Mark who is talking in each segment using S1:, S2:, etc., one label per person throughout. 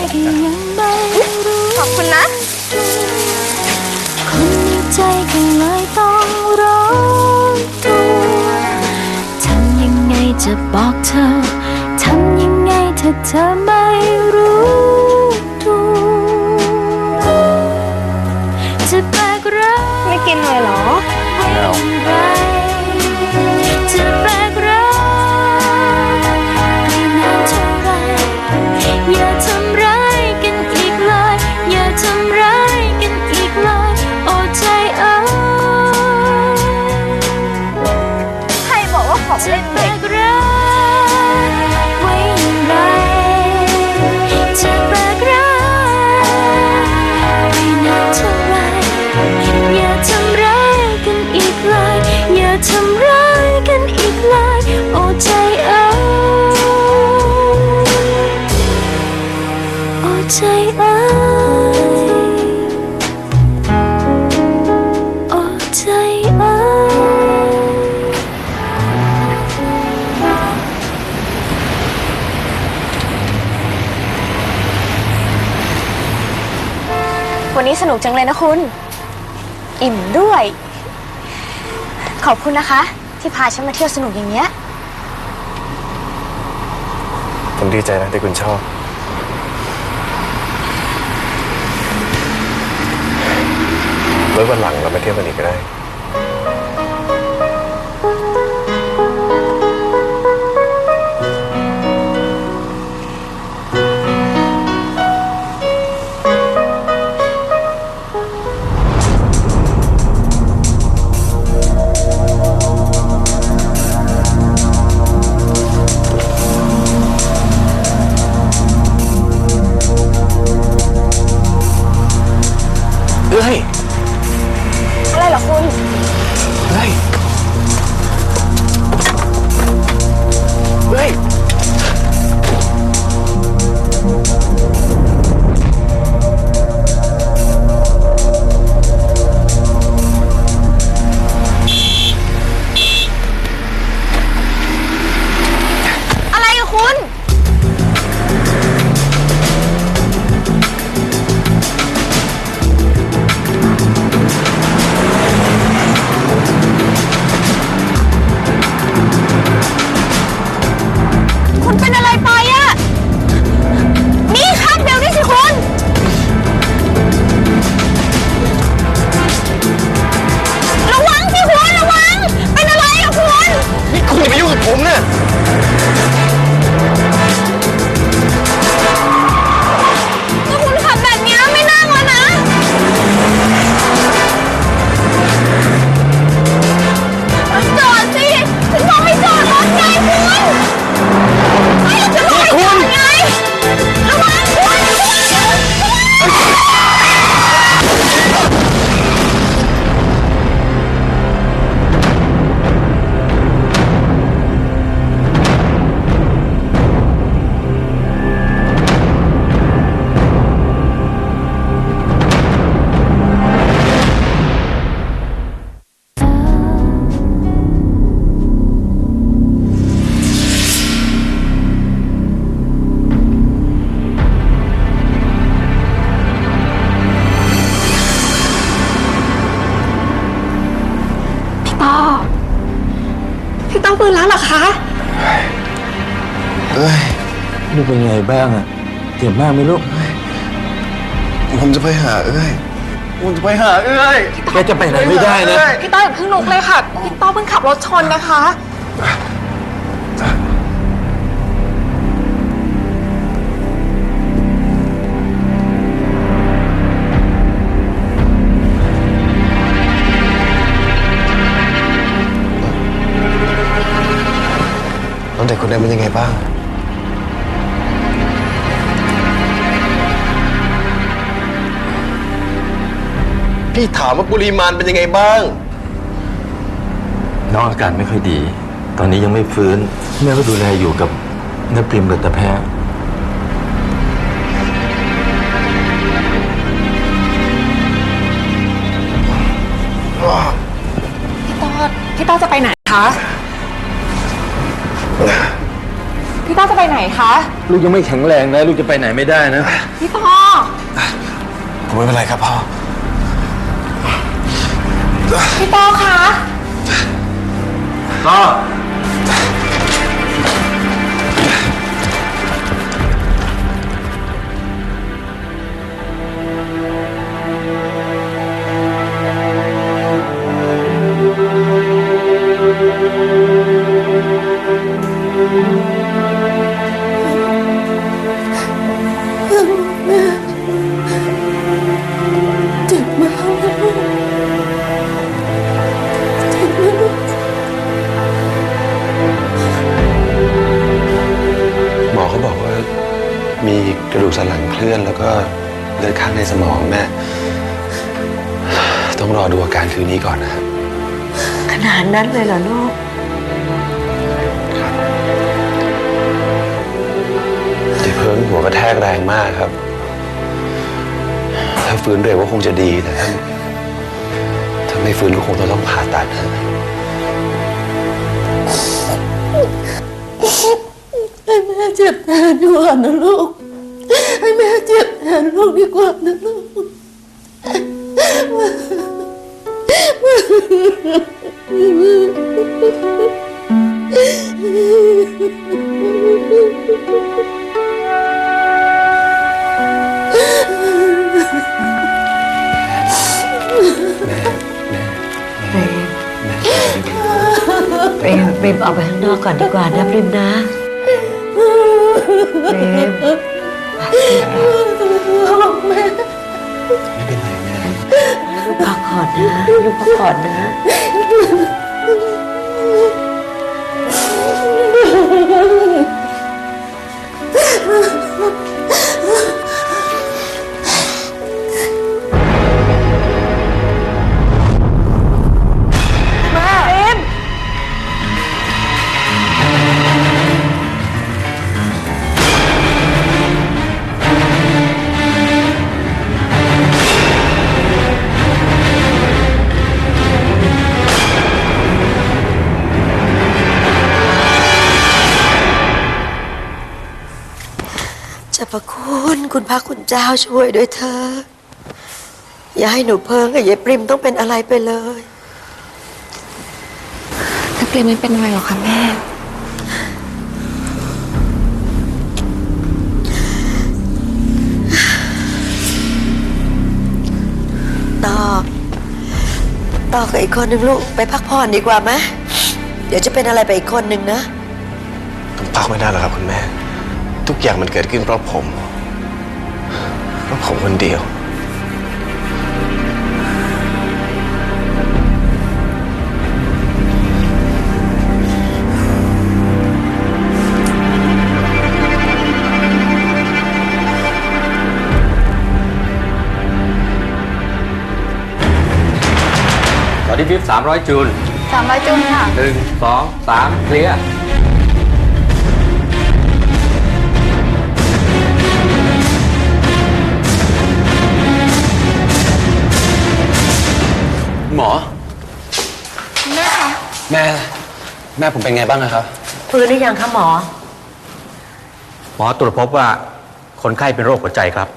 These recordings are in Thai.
S1: ขอบคุณนะ
S2: คนใจก็เลยต้องร้อนตัวทำยังไงจะบอกเธอ ทำยังไงถ้าเธอไม่ วั
S1: น
S2: นี้
S1: สนุกจังเลยนะคุณ อิ่มด้วย ขอบคุณนะคะ ที่พาฉันมาเที่ยวสนุกอย่างเงี้ย
S3: ผมดีใจนะที่คุณชอบ ไว้วันหลังเรามาเที่ยวกันอีกก็ได้ เจ็
S1: บมา
S4: กไหมลูก
S3: ผมจะไปหาเอ้ยผมจะไปหาเอ้ย
S4: แกจะไปไหนไม่ได้นะ
S1: พี่ต้ออย่าเพิ่งลุกเลยค่ะ พี่ต้อเพิ่งขับรถชนนะคะ
S3: แล้วเด็กคนนั้นเป็นยังไงบ้าง พี่ถามว่าปริมาณเป็นยังไงบ้าง
S4: น้องอาการไม่ค่อยดี ตอนนี้ยังไม่ฟื้น แม่ก็ดูแลอยู่กับนักปริมกับตาแพทย์
S1: พี่ต้อพี่ต้อจะไปไหนคะ
S5: พี่ต้อจะไปไหนคะ
S4: ลูกยังไม่แข็งแรงนะ ลูกจะไปไหนไม่ได้นะ
S5: พี่ต้อ
S3: ผมไม่เป็นไรครับพ่อ
S5: พี่
S3: โตคะ
S6: ก็
S3: กระแทกแรงมากครับ ถ้าฟื้นเร็วก็คงจะดีแต่ถ้าถ้าไม่ฟื้นก็คงจะต้องผ่าตัดนะ
S6: ให้แม่เจ็บแทนดีกว่านะลูก ให้แม่เจ็บแทนลูกดีกว่านะลูก ปรมเปรมออกไปข้างนอกก่อนดีกว่านะเปรมนะเปรม
S3: ไม่เป็นไรแม่
S6: ลูกพักผ่อนนะลูกพักผ่อนนะจะ คุณคุณพระคุณเจ้าช่วยด้วยเธอ อย่าให้หนูเพิงกับยายปริมต้องเป็นอะไรไปเลย
S5: นักเรียนไม่เป็นอะไรหรอคะแม่
S6: ต่อ ต่อกับอีกคนหนึ่งลูก ไปพักผ่อนดีกว่าไหมเดี๋ยวจะเป็นอะไรไปอีกคนหนึ่งนะ
S3: ผมพักไม่ได้หรอกครับคุณแม่ ทุกอย่างมันเกิดขึ้นเพราะผม เพราะผมคนเดียว
S4: ตอนนี้ฟิปสามร้อยจูน
S5: สามร้อยจุนค่ะ
S4: หนึ่งสองสามเคลียร์
S3: หมอ
S5: แม่คะ
S3: แม่ แม่ผมเป็นไงบ้างอะครับ
S6: ฟื้นหรือยังคะหมอ
S7: หมอตรวจพบว่าคนไข้เป็นโรคหัวใจครับ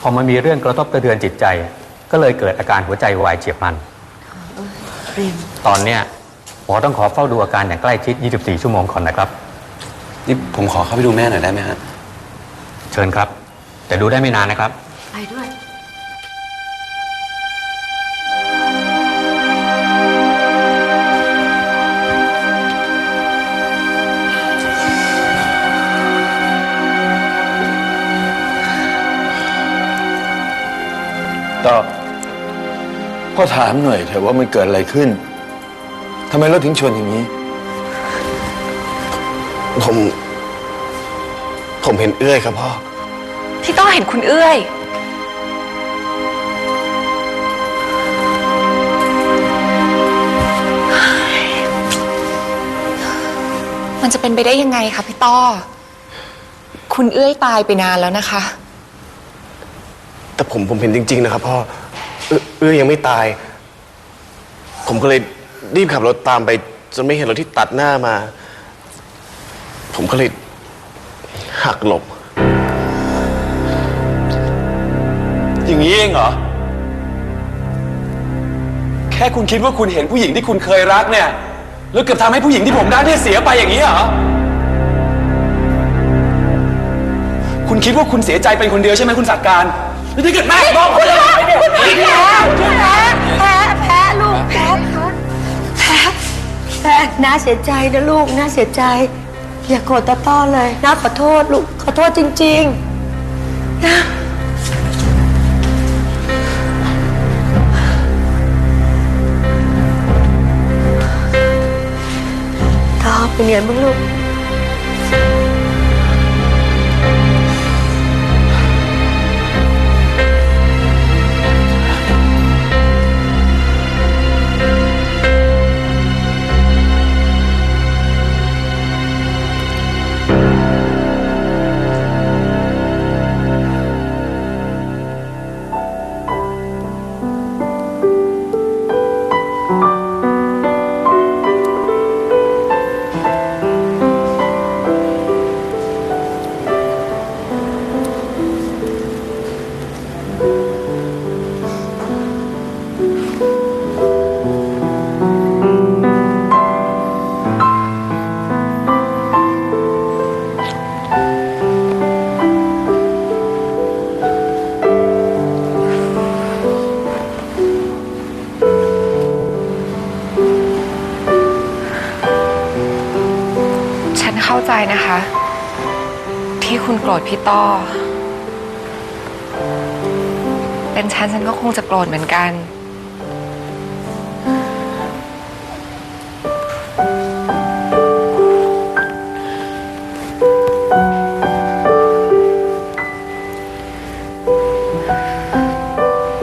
S7: พอมันมีเรื่องกระทบกระเทือนจิตใจ ก็เลยเกิดอาการหัวใจวายเฉียบพลัน
S6: ปริม
S7: ตอนเนี้ยหมอต้องขอเฝ้าดูอาการอย่างใกล้ชิด 24 ชั่วโมงก่อนนะครับ
S3: นี่ผมขอเข้าไปดูแม่หน่อยได้ไหมฮะ
S7: เชิญครับ แต่ดูได้ไม่นานนะครับ
S6: ไปด้วย
S3: ต่อพ่อถามหน่อยเถอะว่ามันเกิดอะไรขึ้นทำไมเราถึงชวนอย่างนี้ ผม ผมเห็นเอื้อยครับพ่อ
S5: พี่ต้อเห็นคุณเอื้อย มันจะเป็นไปได้ยังไงคะพี่ต้อ คุณเอื้อยตายไปนานแล้วนะคะ
S3: แต่ผมผมเห็นจริง ๆ นะครับพ่อเอื้อเอื้อยยังไม่ตาย ผมก็เลยรีบขับรถตามไป จนไม่เห็นรถที่ตัดหน้ามา ผมก็เลยหักหลบ
S8: อย่างนี้เองเหรอ แค่คุณคิดว่าคุณเห็นผู้หญิงที่คุณเคยรักเนี่ย แล้วเกือบทำให้ผู้หญิงที่ผมรักเนี่ยเสียไปอย่างนี้เหรอ คุณคิดว่าคุณเสียใจเป็นคนเดียวใช่ไหมคุณสักการ แล้วถ้าเกิดแม่บอกคุณจะไปเนี่ย
S6: แพ้แพ้แพ้แพ้ลูกแพ้แพ้แพ้น้าเสียใจนะลูกน้าเสียใจ อย่าโกรธตาต้อเลยน้าขอโทษลูกขอโทษจริงๆนะต้อเป็นไงบ้างลูก
S5: พี่ต้อ เป็นฉันฉันก็คงจะโกรธเหมือนกัน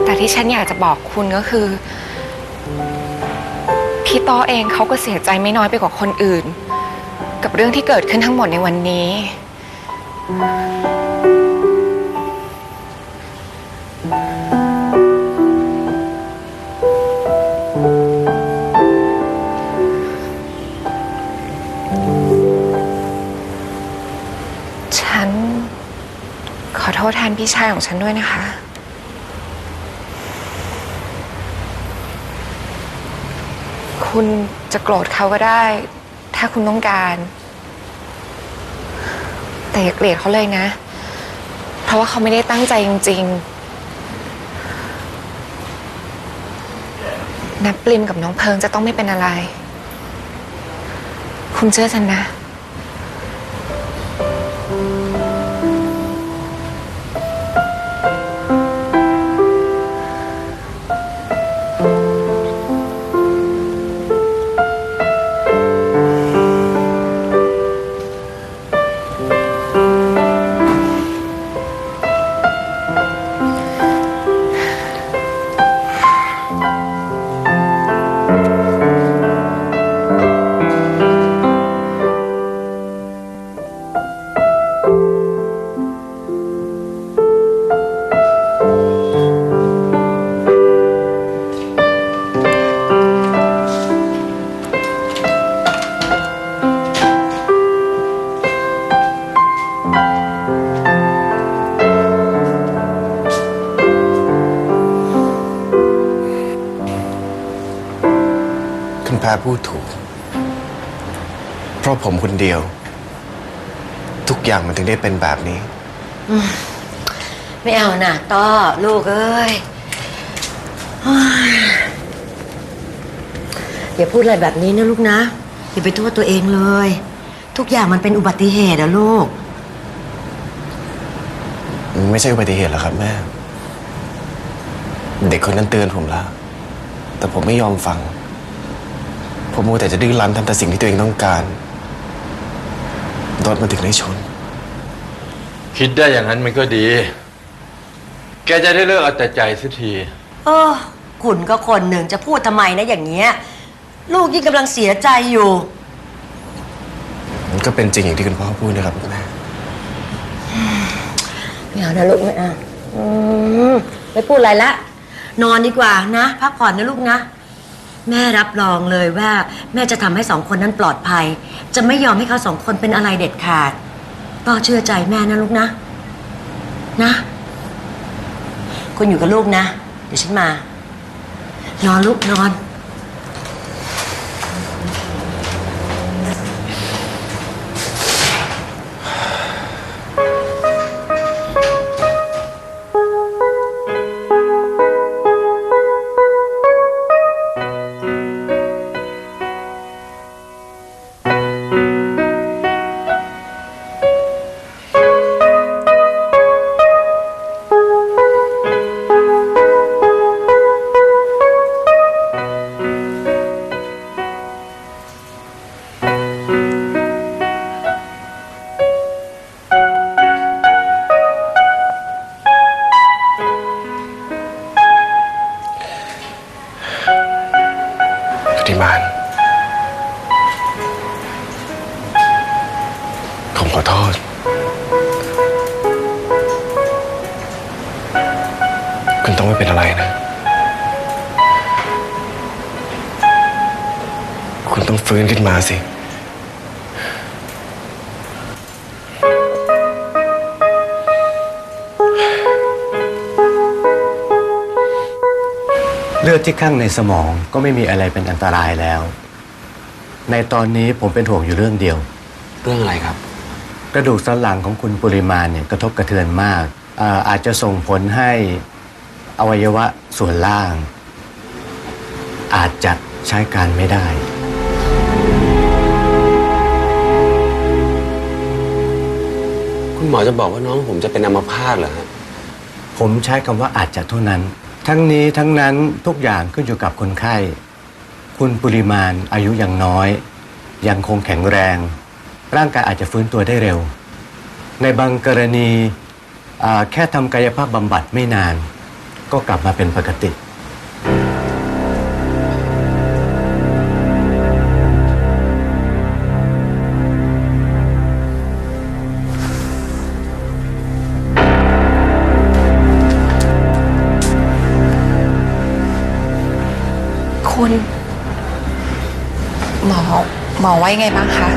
S5: แต่ที่ฉันอยากจะบอกคุณก็คือ พี่ต้อเองเขาก็เสียใจไม่น้อยไปกว่าคนอื่น กับเรื่องที่เกิดขึ้นทั้งหมดในวันนี้ ฉัน ขอโทษแทนพี่ชายของฉันด้วยนะคะ คุณจะโกรธเขาก็ได้ ถ้าคุณต้องการ แต่อย่าเกลียดเขาเลยนะ เพราะว่าเขาไม่ได้ตั้งใจจริงๆนับปลิมกับน้องเพิงจะต้องไม่เป็นอะไร คุณเชื่อฉันนะ
S3: พ้พูดถูก เพราะผมคนเดียว ทุกอย่างมันถึงได้เป็นแบบนี้
S6: ไม่เอานะต้อลูกเอ้ยเฮ้ยอย่าพูดอะไรแบบนี้นะลูกนะ อย่าไปโทษตัวเองเลย ทุกอย่างมันเป็นอุบัติเหตุอะลูก
S3: มันไม่ใช่อุบัติเหตุหรอกครับแม่ เด็กคนนั้นเตือนผมแล้ว แต่ผมไม่ยอมฟัง ผมมัวแต่จะดื้อรั้นทำแต่สิ่งที่ตัวเองต้องการรถมาถึงได้ชน
S4: คิดได้อย่างนั้นมันก็ดี แกจะได้เลิกเอาแต่ใจสักที
S6: เออคุณก็คนหนึ่งจะพูดทำไมนะอย่างเงี้ย ลูกยิ่งกำลังเสียใจอยู่
S3: มันก็เป็นจริงอย่างที่คุณพ่อพูดนะครับคุณแม่
S6: ไม่เอานะลูกไม่เอาอืมไม่พูดอะไรละ นอนดีกว่านะ พักผ่อนนะลูกนะ แม่รับรองเลยว่า แม่จะทำให้สองคนนั้นปลอดภัย จะไม่ยอมให้เขาสองคนเป็นอะไรเด็ดขาดต่อเชื่อใจแม่นะลูกนะ นะคุณอยู่กับลูกนะ เดี๋ยวฉันมานอนลูกนอน
S8: ต้องฟื้นขึ้นมาสิ
S9: เลือดที่ข้างในสมองก็ไม่มีอะไรเป็นอันตรายแล้ว ในตอนนี้ผมเป็นห่วงอยู่เรื่องเดียว
S8: เรื่องอะไรครับ
S9: กระดูกสันหลังของคุณปริมาณเนี่ยกระทบกระเทือนมากอ่าอาจจะส่งผลให้อวัยวะส่วนล่าง อาจจะใช้การไม่ได้
S8: คุณหมอจะบอกว่าน้องผมจะเป็นอัมพาตเหรอฮะ
S9: ผมใช้คำว่าอาจจะเท่านั้น ทั้งนี้ทั้งนั้นทุกอย่างขึ้นอยู่กับคนไข้ คุณปริมาณอายุยังน้อย ยังคงแข็งแรง ร่างกายอาจจะฟื้นตัวได้เร็ว ในบางกรณีแค่ทำกายภาพบำบัดไม่นาน ก็กลับมาเป็นปกติ
S5: คุณ หมอ หมอว่ายังไงบ้างคะ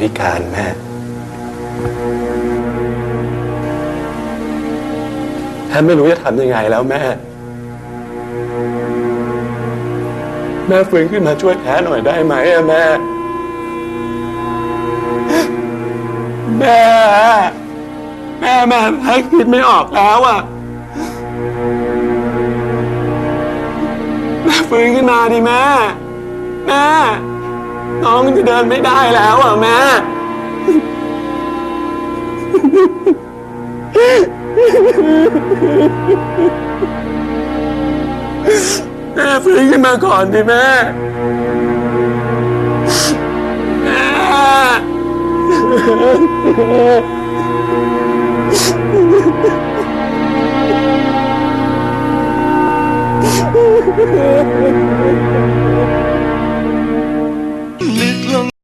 S8: พิการแม่แม่ไม่รู้จะทำยังไงแล้วแม่ แม่ฟื้นขึ้นมาช่วยแพ้หน่อยได้ไหมอะแม่ แม่ แม่แม่แพ้คิดไม่ออกแล้วอะแม่ฟื้นขึ้นมาดิแม่ แม่ น้องจะเดินไม่ได้แล้วอะแม่แม่ฟื้นขึ้นมาก่อนดิแม่แม่